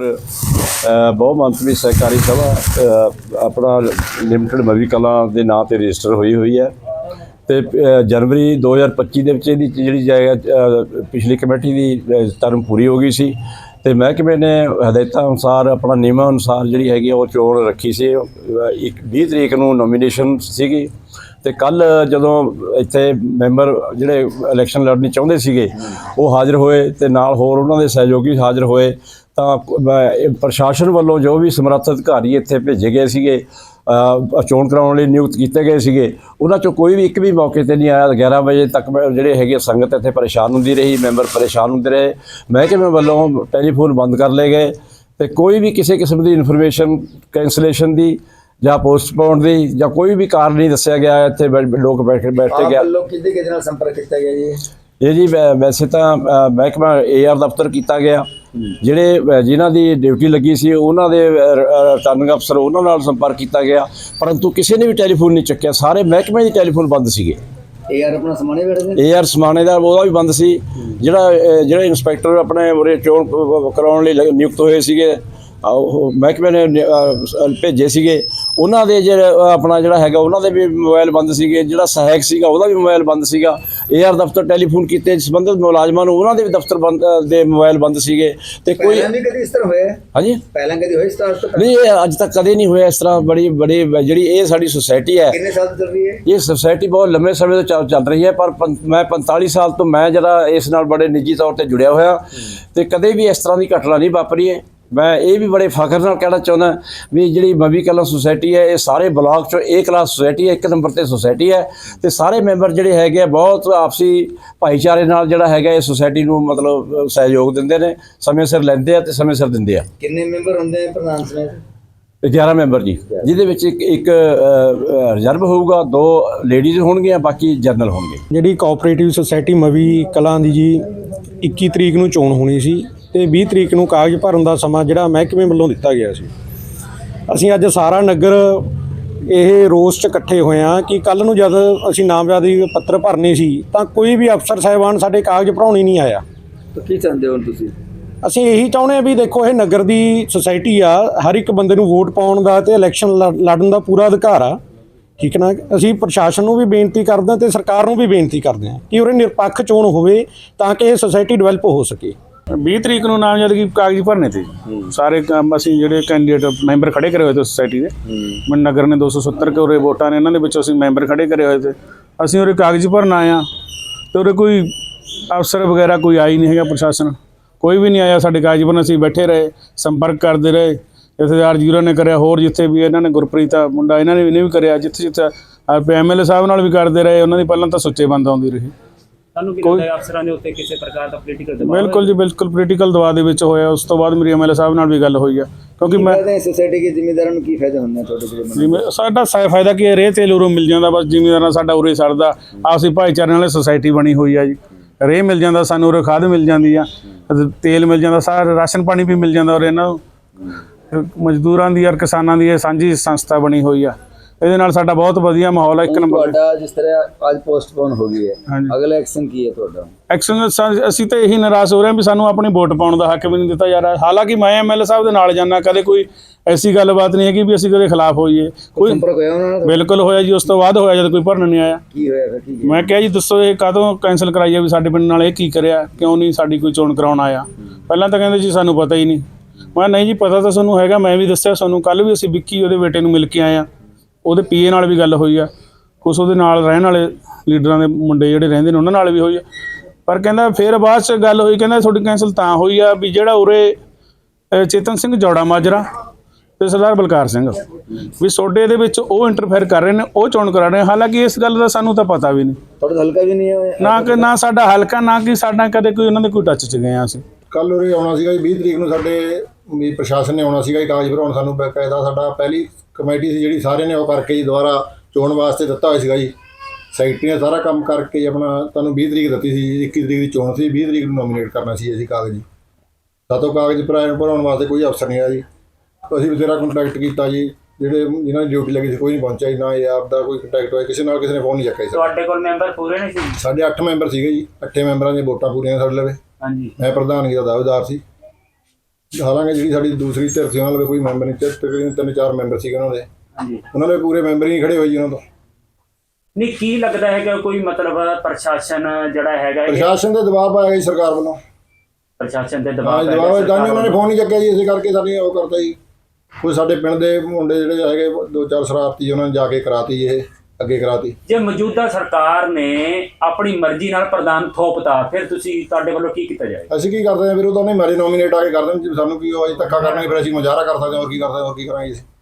ਪਰ ਅ, ਸਹਿਕਾਰੀ ਸਭਾ ਆਪਣਾ ਲਿਮਟਿਡ ਮਵੀ ਕਲਾਂ ਦੇ ਨਾਂ ਤੇ ਰਜਿਸਟਰ ਹੋਈ ਹੋਈ ਹੈ। ਤੇ ਅ, ਜਨਵਰੀ 2025 ਦੇ ਵਿੱਚ ਇਹਦੀ ਜਿਹੜੀ ਜਾਏਗਾ ਪਿਛਲੀ ਕਮੇਟੀ ਦੀ ਅ, ਟਰਮ ਪੂਰੀ ਹੋ ਗਈ ਸੀ। ਤੇ ਮਹਿਕਮੇ ਨੇ ਹਦਾਇਤਾਂ ਅਨੁਸਾਰ ਆਪਣਾ ਨਿਯਮਾਂ ਅਨੁਸਾਰ ਜਿਹੜੀ ਹੈਗੀ ਆ ਉਹ ਚੋਣ ਰੱਖੀ ਸੀ। ਇੱਕ 20 ਤਰੀਕ ਨੂੰ ਨੋਮੀਨੇਸ਼ਨ ਸੀਗੀ। ਤੇ ਕੱਲ ਜਦੋਂ ਇੱਥੇ ਮੈਂਬਰ ਜਿਹੜੇ ਇਲੈਕਸ਼ਨ ਲੜਨੀ ਚਾਹੁੰਦੇ ਸੀਗੇ ਉਹ ਹਾਜ਼ਰ ਹੋਏ ਤੇ ਨਾਲ ਹੋਰ ਉਹਨਾਂ ਦੇ ਸਹਿਯੋਗੀ ਹਾਜ਼ਰ ਹੋਏ। ਤਾਂ ਪ੍ਰਸ਼ਾਸਨ ਵੱਲੋਂ ਜੋ ਵੀ ਸਮਰੱਥ ਅਧਿਕਾਰੀ ਇੱਥੇ ਭੇਜੇ ਗਏ ਸੀਗੇ ਚੋਣ ਕਰਾਉਣ ਲਈ ਨਿਯੁਕਤ ਕੀਤੇ ਗਏ ਸੀਗੇ ਉਹਨਾਂ ਚੋਂ ਕੋਈ ਵੀ ਇੱਕ ਵੀ ਮੌਕੇ ਤੇ ਨਹੀਂ ਆਇਆ। 11 ਵਜੇ ਤੱਕ ਜਿਹੜੇ ਹੈਗੇ ਸੰਗਤ ਇੱਥੇ ਪਰੇਸ਼ਾਨ ਹੁੰਦੀ ਰਹੀ ਮੈਂਬਰ ਪਰੇਸ਼ਾਨ ਹੁੰਦੇ ਰਹੇ। ਮਹਿਕਮੇ ਵੱਲੋਂ ਟੈਲੀਫੋਨ ਬੰਦ ਕਰ ਲਏ ਗਏ ਤੇ ਕੋਈ ਵੀ ਕਿਸੇ ਕਿਸਮ ਦੀ ਇਨਫੋਰਮੇਸ਼ਨ ਕੈਂਸਲੇਸ਼ਨ ਦੀ ਜਾਂ ਪੋਸਟਪੋਨ ਦੀ ਜਾਂ ਕੋਈ ਵੀ ਕਾਰਨ ਨਹੀਂ ਦੱਸਿਆ ਗਿਆ। ਇੱਥੇ ਲੋਕ ਬੈਠੇ ਬੈਠੇ ਗਿਆ। ਵੱਲੋਂ ਕਿਹਦੇ ਕਿਹਦੇ ਨਾਲ ਸੰਪਰਕ ਕੀਤਾ ਗਿਆ ਜੀ? ਇਹ ਜੀ ਵੈਸੇ ਤਾਂ ਮਹਿਕਮਾ ਏਆਰ ਦਫ਼ਤਰ ਕੀਤਾ ਗਿਆ। ਜਿਹੜੇ ਜਿਨ੍ਹਾਂ ਦੀ ਡਿਊਟੀ ਲੱਗੀ ਸੀ ਉਹਨਾਂ ਦੇ ਰਿਟਰਨਿੰਗ ਅਫਸਰ ਉਹਨਾਂ ਨਾਲ ਸੰਪਰਕ ਕੀਤਾ ਗਿਆ। ਪਰੰਤੂ ਕਿਸੇ ਨੇ ਵੀ ਟੈਲੀਫੋਨ ਨਹੀਂ ਚੱਕਿਆ। ਸਾਰੇ ਮਹਿਕਮੇ ਦੇ ਟੈਲੀਫੋਨ ਬੰਦ ਸੀਗੇ। ਯਾਰ ਆਪਣਾ ਸਮਾਨੇ ਬੈਠਦੇ ਏਆਰ ਸਮਾਣੇ ਦਾ ਉਹਦਾ ਵੀ ਬੰਦ ਸੀ। ਜਿਹੜਾ ਜਿਹੜੇ ਇੰਸਪੈਕਟਰ ਆਪਣੇ ਉਰੇ ਚੋਣ ਕਰਾਉਣ ਲਈ ਨਿਯੁਕਤ ਹੋਏ ਸੀਗੇ ਉਹ ਮਹਿਕਮੇ ਨੇ ਭੇਜੇ ਸੀਗੇ। ਉਹਨਾਂ ਦੇ ਜਿਹੜਾ ਆਪਣਾ ਜਿਹੜਾ ਹੈਗਾ ਉਹਨਾਂ ਦੇ ਵੀ ਮੋਬਾਈਲ ਬੰਦ ਸੀਗੇ। ਜਿਹੜਾ ਸਹਾਇਕ ਸੀਗਾ ਉਹਦਾ ਵੀ ਮੋਬਾਈਲ ਬੰਦ ਸੀਗਾ। ਏਆਰ ਦਫ਼ਤਰ ਟੈਲੀਫੋਨ ਕੀਤੇ ਸੰਬੰਧਿਤ ਮੁਲਾਜ਼ਮਾਂ ਨੂੰ ਉਹਨਾਂ ਦੇ ਵੀ ਦਫ਼ਤਰ ਬੰਦ ਦੇ ਮੋਬਾਈਲ ਬੰਦ ਸੀਗੇ ਤੇ ਕੋਈ ਪਹਿਲਾਂ ਵੀ ਕਦੀ ਇਸ ਤਰ੍ਹਾਂ ਹੋਇਆ? ਹੈ? ਹਾਂਜੀ? ਪਹਿਲਾਂ ਕਦੀ ਹੋਇਆ ਇਸ ਤਰ੍ਹਾਂ ਤੋਂ ਪਹਿਲਾਂ? ਨਹੀਂ ਇਹ ਅੱਜ ਤੱਕ ਕਦੇ ਨਹੀਂ ਹੋਇਆ ਇਸ ਤਰ੍ਹਾਂ ਬੜੀ ਬੜੀ ਜਿਹੜੀ ਇਹ ਸਾਡੀ ਸੁਸਾਇਟੀ ਹੈ। ਕਿੰਨੇ ਸਾਲ ਤੋਂ ਚੱਲ ਰਹੀ ਹੈ? ਇਹ ਸੁਸਾਇਟੀ ਬਹੁਤ ਲੰਮੇ ਸਮੇਂ ਤੋਂ ਚੱਲ- ਚੱਲ ਰਹੀ ਹੈ ਪਰ ਪੰ- ਮੈਂ 45 ਸਾਲ ਤੋਂ ਮੈਂ ਜਿਹੜਾ ਇਸ ਨਾਲ ਬੜੇ ਨਿੱਜੀ ਤੌਰ ਤੇ ਜੁੜਿਆ ਹੋਇਆ ਤੇ ਕਦੇ ਵੀ ਇਸ ਤਰ੍ਹਾਂ ਦੀ ਘਟਨਾ ਨਹੀਂ ਵਾਪਰੀ ਹੈ। ਮੈਂ ਇਹ ਵੀ ਬੜੇ ਫਖਰ ਨਾਲ ਕਹਿਣਾ ਚਾਹੁੰਦਾ ਵੀ ਜਿਹੜੀ ਮਵੀ ਕਲਾਂ ਸੁਸਾਇਟੀ ਹੈ ਇਹ ਸਾਰੇ ਬਲਾਕ ਚੋਂ ਏ ਕਲਾਸ ਸੁਸਾਇਟੀ ਹੈ ਇੱਕ ਨੰਬਰ ਤੇ ਸੁਸਾਇਟੀ ਹੈ ਤੇ ਸਾਰੇ ਮੈਂਬਰ ਜਿਹੜੇ ਹੈਗੇ ਆ ਬਹੁਤ ਆਪਸੀ ਭਾਈਚਾਰੇ ਨਾਲ ਜਿਹੜਾ ਹੈਗਾ ਇਹ ਸੁਸਾਇਟੀ ਨੂੰ ਮਤਲਬ ਸਹਿਯੋਗ ਦਿੰਦੇ ਨੇ ਸਮੇਂ ਸਿਰ ਲੈਂਦੇ ਆ ਤੇ ਸਮੇਂ ਸਿਰ ਦਿੰਦੇ ਆ। ਕਿੰਨੇ ਮੈਂਬਰ ਹੁੰਦੇ ਆ ਪ੍ਰਧਾਨ ਤੇ 11 ਮੈਂਬਰ ਜੀ ਜਿਹਦੇ ਵਿੱਚ ਇੱਕ ਇੱਕ ਰਿਜ਼ਰਵ ਹੋਊਗਾ ਦੋ ਲੇਡੀਜ਼ ਹੋਣਗੀਆਂ ਬਾਕੀ ਜਨਰਲ ਹੋਣਗੇ। ਜਿਹੜੀ ਕੋਆਪਰੇਟਿਵ ਸੁਸਾਇਟੀ ਮਵੀ ਕਲਾਂ ਦੀ ਜੀ 21 ਤਰੀਕ ਨੂੰ ਚੋਣ ਹੋਣੀ ਸੀ ਤੇ 20 ਤਰੀਕ ਨੂੰ ਕਾਗਜ਼ ਭਰਨ ਦਾ ਸਮਾਂ ਜਿਹੜਾ ਮਹਿਕਮੇ ਵੱਲੋਂ ਦਿੱਤਾ ਗਿਆ ਸੀ। ਅਸੀਂ ਅੱਜ ਸਾਰਾ ਨਗਰ ਇਹ ਰੋਸ 'ਚ ਇਕੱਠੇ ਹੋਏ ਆ ਕਿ ਕੱਲ ਨੂੰ ਜਦ ਅਸੀਂ ਨਾਮਜ਼ਦਗੀ ਪੱਤਰ ਭਰਨੇ ਸੀ ਤਾਂ ਕੋਈ ਵੀ ਅਫਸਰ ਸਾਹਿਬਾਨ ਸਾਡੇ ਕਾਗਜ਼ ਭਰਾਉਣ ਨਹੀਂ ਆਇਆ। ਤਾਂ ਕੀ ਚਾਹੁੰਦੇ ਹੋ ਤੁਸੀਂ? ਅਸੀਂ ਇਹੀ ਚਾਹੁੰਦੇ ਆ ਵੀ ਦੇਖੋ ਇਹ ਨਗਰ ਦੀ ਸੁਸਾਇਟੀ ਆ ਹਰ ਇੱਕ ਬੰਦੇ ਨੂੰ ਵੋਟ ਪਾਉਣ ਦਾ ਤੇ ਇਲੈਕਸ਼ਨ ਲੜਨ ਦਾ ਪੂਰਾ ਅਧਿਕਾਰ ਆ। ਠੀਕ ਨਾ? ਅਸੀਂ ਪ੍ਰਸ਼ਾਸਨ ਨੂੰ ਵੀ ਬੇਨਤੀ ਕਰਦੇ ਹਾਂ ਤੇ ਸਰਕਾਰ ਨੂੰ ਵੀ ਬੇਨਤੀ ਕਰਦੇ ਹਾਂ ਕਿ ਉਰੇ ਨਿਰਪੱਖ ਚੋਣ ਹੋਵੇ ਤਾਂ ਕਿ ਇਹ ਸੁਸਾਇਟੀ ਡਿਵੈਲਪ ਹੋ ਸਕੇ। 20 ਤਰੀਕ ਨੂੰ ਨਾਮਜ਼ਦਗੀ ਕਾਗਜ਼ ਭਰਨੇ ਤੇ। ਸਾਰੇ ਕੰਮ ਅਸੀਂ ਜਿਹੜੇ ਕੈਂਡੀਡੇਟ ਮੈਂਬਰ ਖੜੇ ਕਰੇ ਹੋਏ ਤੇ ਸੁਸਾਇਟੀ ਦੇ। ਮਨ ਨਗਰ ਨੇ 270 ਕੇ ਉਰੇ ਵੋਟਾਂ ਨੇ ਇਹਨਾਂ ਦੇ ਵਿੱਚੋਂ ਅਸੀਂ ਮੈਂਬਰ ਖੜੇ ਕਰੇ ਹੋਏ ਤੇ। ਅਸੀਂ ਉਰੇ ਕਾਗਜ਼ ਭਰਨ ਆਏ ਆ ਤੇ ਉਰੇ ਕੋਈ ਅਫਸਰ ਵਗੈਰਾ ਕੋਈ ਆਈ ਨਹੀਂ ਹੈਗਾ ਪ੍ਰਸ਼ਾਸਨ। ਕੋਈ ਵੀ ਨਹੀਂ ਆਇਆ ਸਾਡੇ ਕਾਗਜ਼ ਭਰਨ ਅਸੀਂ ਬੈਠੇ ਰਹੇ ਸੰਪਰਕ ਕਰਦੇ ਰਹੇ। ਜਥੇਦਾਰ ਜੀਰੋ ਨੇ ਕਰਿਆ ਹੋਰ ਜਿੱਥੇ ਵੀ ਇਹਨਾਂ ਨੇ ਗੁਰਪ੍ਰੀਤ ਆ ਮੁੰਡਾ ਇਹਨਾਂ ਨੇ ਵੀ ਨੇ ਵੀ ਕਰਿਆ ਜਿੱਥੇ ਜਿੱਥੇ ਐਮਐਲਏ ਸਾਹਿਬ ਨਾਲ ਵੀ ਕਰਦੇ ਰਹੇ ਉਹਨਾਂ ਦੀ ਪਹਿਲਾਂ ਤਾਂ ਸੁੱਚੇ ਬੰਦ ਆਉਂਦੀ ਰਹੀ। ਤੁਹਾਨੂੰ ਕੀ ਲੱਗਦਾ ਹੈ ਅਫਸਰਾਂ ਦੇ ਉੱਤੇ ਕਿਸੇ ਪ੍ਰਕਾਰ ਦਾ ਪੋਲੀਟੀਕਲ ਦਬਾਅ ਬਿਲਕੁਲ ਜੀ ਬਿਲਕੁਲ ਪੋਲੀਟੀਕਲ ਦਬਾਅ ਦੇ ਵਿੱਚ ਹੋਇਆ। ਉਸ ਤੋਂ ਬਾਅਦ ਮੇਰੀ ਐਮਐਲਏ ਸਾਹਿਬ ਨਾਲ ਵੀ ਗੱਲ ਹੋਈ ਆ। ਕਿਉਂਕਿ ਮੈਂ ਸੁਸਾਇਟੀ ਦੇ ਜ਼ਿੰਮੇਦਾਰਾਂ ਨੂੰ ਕੀ ਫਾਇਦਾ ਹੁੰਦਾ ਤੁਹਾਡੇ? ਜਿਵੇਂ ਸਾਡਾ ਸਾ ਫਾਇਦਾ ਕੀ ਹੈ? ਰੇਹ ਤੇਲ ਉਰੋਂ ਮਿਲ ਜਾਂਦਾ ਬਸ ਜ਼ਿਮੀਦਾਰਾਂ ਸਾਡਾ ਉਰੇ ਸਰਦਾ ਆਪਸੀ ਭਾਈਚਾਰੇ ਨਾਲ ਸੁਸਾਇਟੀ ਬਣੀ ਹੋਈ ਆ ਜੀ। ਰੇਹ ਮਿਲ ਜਾਂਦਾ ਸਾਨੂੰ ਉਰੇ ਖਾਦ ਮਿਲ ਜਾਂਦੀ ਆ। ਤੇਲ ਮਿਲ ਜਾਂਦਾ ਸਾਰਾ ਰਾਸ਼ਨ ਪਾਣੀ ਵੀ ਮਿਲ ਜਾਂਦਾ ਔਰ ਇਹਨਾਂ ਮਜ਼ਦੂਰਾਂ ਦੀ ਔਰ ਕਿਸਾਨਾਂ ਦੀ ਇਹ ਸਾਂਝੀ ਸੰਸਥਾ ਬਣੀ ਹੋਈ ਆ। ਇਹਦੇ ਨਾਲ ਸਾਡਾ ਬਹੁਤ ਵਧੀਆ ਮਾਹੌਲ ਆ ਇੱਕ ਨੰਬਰ ਤੁਹਾਡਾ ਜਿਸ ਤਰ੍ਹਾਂ ਅੱਜ ਪੋਸਟਪੋਨ ਹੋ ਗਈ ਹੈ। ਹਾਂਜੀ। ਅਗਲਾ ਐਕਸ਼ਨ ਕੀ ਹੈ ਤੁਹਾਡਾ? ਐਕਸ਼ਨ ਸਾ- ਅਸੀਂ ਤਾਂ ਇਹੀ ਨਿਰਾਸ਼ ਹੋ ਰਹੇ ਹਾਂ ਵੀ ਸਾਨੂੰ ਆਪਣੀ ਵੋਟ ਪਾਉਣ ਦਾ ਹੱਕ ਵੀ ਨਹੀਂ ਦਿੱਤਾ ਜਾ ਰਿਹਾ। ਹਾਲਾਂਕਿ ਮੈਂ ਐਮਐਲਏ ਸਾਹਿਬ ਦੇ ਨਾਲ ਜਾਣਾ ਕਦੇ ਕੋਈ ਐਸੀ ਗੱਲਬਾਤ ਨਹੀਂ ਹੈਗੀ ਵੀ ਅਸੀਂ ਕਦੇ ਖਿਲਾਫ ਹੋਈਏ। ਕੋਈ ਸੰਪਰਕ ਹੋਇਆ ਉਹਨਾਂ ਨਾਲ? ਬਿਲਕੁਲ ਹੋਇਆ ਜੀ ਉਸ ਤੋਂ ਬਾਅਦ ਹੋਇਆ ਜਦ ਕੋਈ ਭਰਨ ਨਹੀਂ ਆਇਆ। ਕੀ ਹੋਇਆ ਫਿਰ ਕੀ ਮੈਂ ਕਿਹਾ ਜੀ ਦੱਸੋ ਇਹ ਕਦੋਂ ਕੈਨਸਲ ਕਰਾਈ ਆ ਵੀ ਸਾਡੇ ਪਿੰਡ ਨਾਲ ਇਹ ਕੀ ਕਰਿਆ? ਕਿਉਂ ਨਹੀਂ ਸਾਡੀ ਕੋਈ ਚੋਣ ਕਰਾਉਣ ਆਇਆ? ਪਹਿਲਾਂ ਤਾਂ ਕਹਿੰਦੇ ਜੀ ਸਾਨੂੰ ਪਤਾ ਹੀ ਨਹੀਂ। ਮੈਂ ਕਿਹਾ ਨਹੀਂ ਜੀ ਪਤਾ ਤਾਂ ਤੁਹਾਨੂੰ ਹੈਗਾ ਮੈਂ ਵੀ ਦੱਸਿਆ ਤੁਹਾਨੂੰ ਕੱਲ ਵੀ ਅਸੀਂ ਵਿੱਕੀ ਉਹਦੇ ਬੇਟੇ ਨੂੰ ਮਿਲ ਕੇ ਆਏ ਆ ਉਹਦੇ ਪੀਏ ਨਾਲ ਵੀ ਗੱਲ ਹੋਈ ਆ ਕੁਛ ਉਹਦੇ ਨਾਲ ਰਹਿਣ ਵਾਲੇ ਲੀਡਰਾਂ ਦੇ ਮੁੰਡੇ ਜਿਹੜੇ ਰਹਿੰਦੇ ਨੇ ਉਹਨਾਂ ਨਾਲ ਵੀ ਹੋਈ ਆ। ਪਰ ਕਹਿੰਦਾ ਫਿਰ ਬਾਅਦ ਚ ਗੱਲ ਹੋਈ ਕਹਿੰਦਾ ਤੁਹਾਡੀ ਕੈਨਸਲ ਤਾਂ ਹੋਈ ਆ ਵੀ ਜਿਹੜਾ ਉਰੇ ਚੇਤਨ ਸਿੰਘ ਜੌੜਾ ਮਾਜਰਾ ਤੇ ਸਰਦਾਰ ਬਲਕਾਰ ਸਿੰਘ ਵੀ ਸੋਡੇ ਦੇ ਵਿੱਚ ਉਹ ਇੰਟਰਫੇਅਰ ਕਰ ਰਹੇ ਨੇ ਉਹ ਚੋਣ ਕਰਾ ਰਹੇ ਹਾਲਾਂਕਿ ਇਸ ਗੱਲ ਦਾ ਸਾਨੂੰ ਤਾਂ ਪਤਾ ਵੀ ਨਹੀਂ। ਤੁਹਾਡਾ ਹਲਕਾ ਵੀ ਨਹੀਂ ਹੋਇਆ ਨਾ ਕਿ ਨਾ ਸਾਡਾ ਹਲਕਾ ਨਾ ਕਿ ਸਾਡਾ ਕਦੇ ਕੋਈ ਉਹਨਾਂ ਦੇ ਕੋਈ ਟੱਚ ਚ ਗਏ ਆ ਅਸੀਂ। ਕੱਲ ਉਰੇ ਆਉਣਾ ਸੀਗਾ ਜੀ 20 ਤਰੀਕ ਨੂੰ ਸਾਡੇ ਵੀ ਪ੍ਰਸ਼ਾਸਨ ਨੇ ਆਉਣਾ ਸੀਗਾ ਜੀ ਕਾਗਜ਼ ਭਰਾਉਣ ਸਾਨੂੰ ਬਕਾਇਦਾ ਸਾਡਾ ਪਹਿਲੀ ਕਮੇਟੀ ਸੀ ਜਿਹੜੀ ਸਾਰਿਆਂ ਨੇ ਉਹ ਕਰਕੇ ਜੀ ਦੁਬਾਰਾ ਚੋਣ ਵਾਸਤੇ ਦਿੱਤਾ ਹੋਇਆ ਸੀਗਾ ਜੀ। ਸੈਕਟਰੀ ਨੇ ਸਾਰਾ ਕੰਮ ਕਰਕੇ ਆਪਣਾ ਤੁਹਾਨੂੰ 20 ਤਰੀਕ ਦਿੱਤੀ ਸੀ ਜੀ 21 ਤਰੀਕ ਦੀ ਚੋਣ ਸੀ 20 ਤਰੀਕ ਨੂੰ ਨੋਮੀਨੇਟ ਕਰਨਾ ਸੀ ਅਸੀਂ ਕਾਗਜ਼ ਜੀ। ਸਾਤੋਂ ਕਾਗਜ਼ ਭਰਾਉਣ ਭਰਾਉਣ ਵਾਸਤੇ ਕੋਈ ਅਫਸਰ ਨਹੀਂ ਆਇਆ ਜੀ। ਅਸੀਂ ਬਥੇਰਾ ਕੰਟੈਕਟ ਕੀਤਾ ਜੀ ਜਿਹੜੇ ਜਿਨ੍ਹਾਂ ਦੀ ਡਿਊਟੀ ਲੱਗੀ ਸੀ ਕੋਈ ਨਹੀਂ ਪਹੁੰਚਿਆ ਨਾ ਇਹ ਆਪ ਦਾ ਕੋਈ ਕੰਟੈਕਟ ਹੋਇਆ ਕਿਸੇ ਨਾਲ ਕਿਸੇ ਨੇ ਫੋਨ ਨਹੀਂ ਚੱਕਿਆ ਸਾਡਾ। ਤੁਹਾਡੇ ਕੋਲ ਮੈਂਬਰ ਪੂਰੇ ਨਹੀਂ ਸੀ? ਸਾਡੇ 8 ਮੈਂਬਰ ਸੀਗੇ ਜੀ 8 ਮੈਂਬਰਾਂ ਦੀਆਂ ਵੋਟਾਂ ਪੂਰੀਆਂ ਸਾਡੇ ਲਵੇ। ਹਾਂਜੀ। ਮੈਂ ਪ੍ਰਧਾਨਗੀ ਦਾ ਦਾਅਵੇਦਾਰ ਸੀ। ਹਾਲਾਂਕਿ ਜਿਹੜੀ ਸਾਡੀ ਦੂਸਰੀ ਧਿਰ ਸੀ ਉਹਨਾਂ ਦੇ ਕੋਈ ਮੈਂਬਰ ਨਹੀਂ ਤੇ ਤਕਰੀਬਨ ਤਿੰਨ ਚਾਰ ਮੈਂਬਰ ਸੀਗੇ ਉਹਨਾਂ ਦੇ। ਹਾਂਜੀ। ਉਹਨਾਂ ਦੇ ਪੂਰੇ ਮੈਂਬਰ ਹੀ ਨਹੀਂ ਖੜੇ ਹੋਏ ਜੀ ਉਹਨਾਂ ਤੋਂ। ਨਹੀਂ ਕੀ ਲੱਗਦਾ ਹੈ ਕਿ ਕੋਈ ਮਤਲਬ ਪ੍ਰਸ਼ਾਸਨ ਜਿਹੜਾ ਹੈਗਾ ਇਹ ਪ੍ਰਸ਼ਾਸਨ ਦੇ ਦਬਾਅ ਪਾਇਆ ਜੀ ਸਰਕਾਰ ਵੱਲੋਂ। ਪ੍ਰਸ਼ਾਸਨ ਦੇ ਹਾਂ ਦਬਾਅ ਪੈ ਜਵਾਬ ਗਿਆ ਇਦਾਂ ਸਰਕਾਰ ਉਹਨਾਂ ਨੇ। ਫੋਨ ਨਹੀਂ ਚੱਕਿਆ ਜੀ ਇਸੇ ਕਰਕੇ ਸਾਡੀ ਉਹ ਕਰਤਾ ਜੀ। ਕੋਈ ਸਾਡੇ ਪਿੰਡ ਦੇ ਮੁੰਡੇ ਜਿਹੜੇ ਹੈਗੇ ਦੋ ਚਾਰ ਸ਼ਰਾਰਤੀ ਉਹਨਾਂ ਨੇ ਜਾ ਕੇ ਕਰਾਤੀ ਇਹ। ਅੱਗੇ ਕਰਾਤੀ। ਜੇ ਮੌਜੂਦਾ ਸਰਕਾਰ ਨੇ ਆਪਣੀ ਮਰਜ਼ੀ ਨਾਲ ਪ੍ਰਧਾਨ ਥੋਪਤਾ ਫਿਰ ਤੁਸੀਂ ਤੁਹਾਡੇ ਵੱਲੋਂ ਕੀ ਕੀਤਾ ਜਾਏ? ਅਸੀਂ ਕੀ ਕਰਦੇ ਹਾਂ ਫਿਰ ਉਹ ਤਾਂ ਉਹਨੇ ਮਾਰੇ ਨੋਮੀਨੇਟ ਆ ਕੇ ਕਰ ਦੇਣ ਜੀ ਸਾਨੂੰ ਕੀ ਉਹ ਅਜੇ ਧੱਕਾ ਕਰਨਗੇ ਫਿਰ ਅਸੀਂ ਮੁਜ਼ਾਹਰਾ ਕਰ ਸਕਦੇ ਹਾਂ ਹੋਰ ਕੀ ਕਰ ਸਕਦੇ ਹਾਂ ਹੋਰ ਕੀ ਕਰਾਂਗੇ